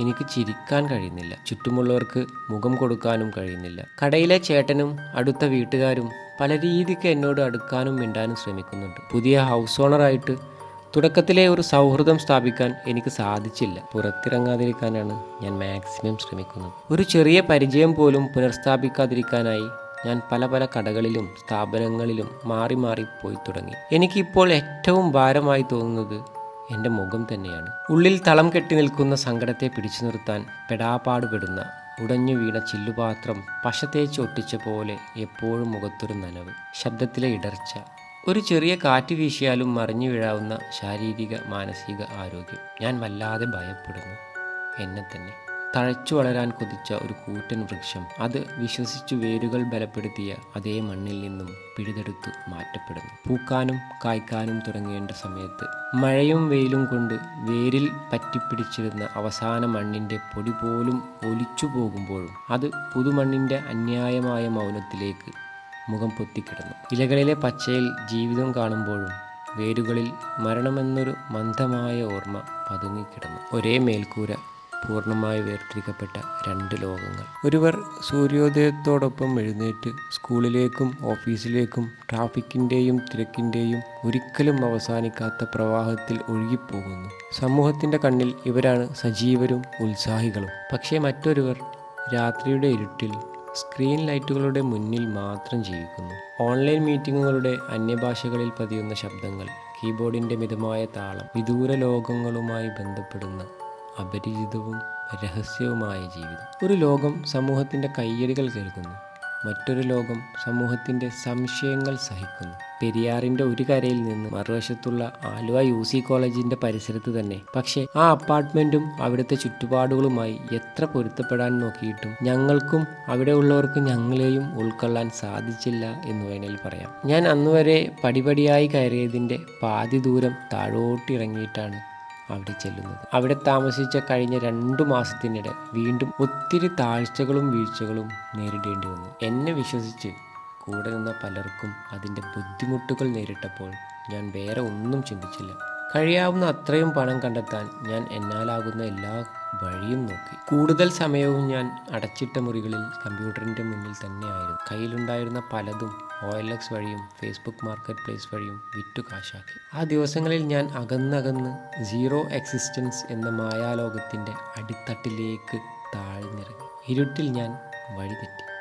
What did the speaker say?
എനിക്ക് ചിരിക്കാൻ കഴിയുന്നില്ല. ചുറ്റുമുള്ളവർക്ക് മുഖം കൊടുക്കാനും കഴിയുന്നില്ല. കടയിലെ ചേട്ടനും അടുത്ത വീട്ടുകാരും പല രീതിക്ക് എന്നോട് അടുക്കാനും മിണ്ടാനും ശ്രമിക്കുന്നുണ്ട്. പുതിയ ഹൗസ് ഓണറായിട്ട് തുടക്കത്തിലെ ഒരു സൗഹൃദം സ്ഥാപിക്കാൻ എനിക്ക് സാധിച്ചില്ല. പുറത്തിറങ്ങാതിരിക്കാനാണ് ഞാൻ മാക്സിമം ശ്രമിക്കുന്നത്. ഒരു ചെറിയ പരിചയം പോലും പുനഃസ്ഥാപിക്കാതിരിക്കാനായി ഞാൻ പല പല കടകളിലും സ്ഥാപനങ്ങളിലും മാറി മാറി പോയി തുടങ്ങി. എനിക്കിപ്പോൾ ഏറ്റവും ഭാരമായി തോന്നുന്നത് എന്റെ മുഖം തന്നെയാണ്. ഉള്ളിൽ തളം കെട്ടി നിൽക്കുന്ന സങ്കടത്തെ പിടിച്ചു നിർത്താൻ പെടാപ്പാടുപെടുന്ന ഉടഞ്ഞു വീണ ചില്ലുപാത്രം പശ തേച്ച് ഒട്ടിച്ച പോലെ എപ്പോഴും മുഖത്തൊരു നനവ് ശബ്ദത്തിലെ ഇടർച്ച ഒരു ചെറിയ കാറ്റ് വീശിയാലും മറിഞ്ഞു വീഴാവുന്ന ശാരീരിക മാനസിക ആരോഗ്യം. ഞാൻ വല്ലാതെ ഭയപ്പെടുന്നു. എന്നെ തന്നെ. തഴച്ചു വളരാൻ കൊതിച്ച ഒരു കൂറ്റൻ വൃക്ഷം അത് വിശ്വസിച്ചു വേരുകൾ ബലപ്പെടുത്തിയ അതേ മണ്ണിൽ നിന്നും പിഴുതെടുത്തു മാറ്റപ്പെടുന്നു. പൂക്കാനും കായ്ക്കാനും തുടങ്ങേണ്ട സമയത്ത് മഴയും വെയിലും കൊണ്ട് വേരിൽ പറ്റിപ്പിടിച്ചിരുന്ന അവസാന മണ്ണിന്റെ പൊടി പോലും ഒലിച്ചു പോകുമ്പോഴും അത് പുതുമണ്ണിന്റെ അന്യായമായ മൗനത്തിലേക്ക് മുഖം പൊത്തിക്കിടന്നു. ഇലകളിലെ പച്ചയിൽ ജീവിതം കാണുമ്പോഴും വേരുകളിൽ മരണമെന്നൊരു മന്ദമായ ഓർമ്മ പതുങ്ങിക്കിടന്നു. ഒരേ മേൽക്കൂര പൂർണമായി വേർതിരിക്കപ്പെട്ട രണ്ട് ലോകങ്ങൾ. ഒരുവർ സൂര്യോദയത്തോടൊപ്പം എഴുന്നേറ്റ് സ്കൂളിലേക്കും ഓഫീസിലേക്കും ട്രാഫിക്കിന്റെയും തിരക്കിന്റെയും ഒരിക്കലും അവസാനിക്കാത്ത പ്രവാഹത്തിൽ ഒഴുകിപ്പോകുന്നു. സമൂഹത്തിന്റെ കണ്ണിൽ ഇവരാണ് സജീവരും ഉത്സാഹികളും. പക്ഷേ മറ്റൊരുവർ രാത്രിയുടെ ഇരുട്ടിൽ സ്ക്രീൻ ലൈറ്റുകളുടെ മുന്നിൽ മാത്രം ജീവിക്കുന്നു. ഓൺലൈൻ മീറ്റിങ്ങുകളുടെ അന്യഭാഷകളിൽ പതിയുന്ന ശബ്ദങ്ങൾ കീബോർഡിന്റെ മിതമായ താളം വിദൂര ലോകങ്ങളുമായി ബന്ധപ്പെടുന്ന അപരിചിതവും രഹസ്യവുമായ ജീവിതം. ഒരു ലോകം സമൂഹത്തിന്റെ കയ്യടികൾ കേൾക്കുന്നു. മറ്റൊരു ലോകം സമൂഹത്തിന്റെ സംശയങ്ങൾ സഹിക്കുന്നു. പെരിയാറിന്റെ ഒരു കരയിൽ നിന്ന് മറുവശത്തുള്ള ആലുവ യു സി കോളേജിന്റെ പരിസരത്ത് തന്നെ. പക്ഷേ ആ അപ്പാർട്ട്മെന്റും അവിടുത്തെ ചുറ്റുപാടുകളുമായി എത്ര പൊരുത്തപ്പെടാൻ നോക്കിയിട്ടും ഞങ്ങൾക്കും അവിടെ ഉള്ളവർക്ക് ഞങ്ങളെയും ഉൾക്കൊള്ളാൻ സാധിച്ചില്ല എന്ന് വേണേൽ പറയാം. ഞാൻ അന്നുവരെ പടിപടിയായി കയറിയതിന്റെ പാതി ദൂരം താഴോട്ടിറങ്ങിയിട്ടാണ്. അവിടെ ചെല്ലുന്നത്. അവിടെ താമസിച്ച കഴിഞ്ഞ രണ്ടു മാസത്തിനിടെ വീണ്ടും ഒത്തിരി താഴ്ചകളും വീഴ്ചകളും നേരിടേണ്ടി വന്നു. എന്നെ വിശ്വസിച്ച് കൂടെ നിന്ന പലർക്കും അതിന്റെ ബുദ്ധിമുട്ടുകൾ നേരിട്ടപ്പോൾ ഞാൻ വേറെ ഒന്നും ചിന്തിച്ചില്ല. കഴിയാവുന്ന അത്രയും പണം കണ്ടെത്താൻ ഞാൻ എന്നാലാകുന്ന എല്ലാ വഴിയും നോക്കി. കൂടുതൽ സമയവും ഞാൻ അടച്ചിട്ട മുറികളിൽ കമ്പ്യൂട്ടറിന്റെ മുന്നിൽ തന്നെയായിരുന്നു. കയ്യിലുണ്ടായിരുന്ന പലതും ഒ എൽ എക്സ് വഴിയും ഫേസ്ബുക്ക് മാർക്കറ്റ് പ്ലേസ് വഴിയും വിറ്റു കാശാക്കി. ആ ദിവസങ്ങളിൽ ഞാൻ അകന്നകന്ന് സീറോ എക്സിസ്റ്റൻസ് എന്ന മായാലോകത്തിന്റെ അടിത്തട്ടിലേക്ക് താഴ്ന്നിറങ്ങി. ഇരുട്ടിൽ ഞാൻ വഴിതെറ്റി.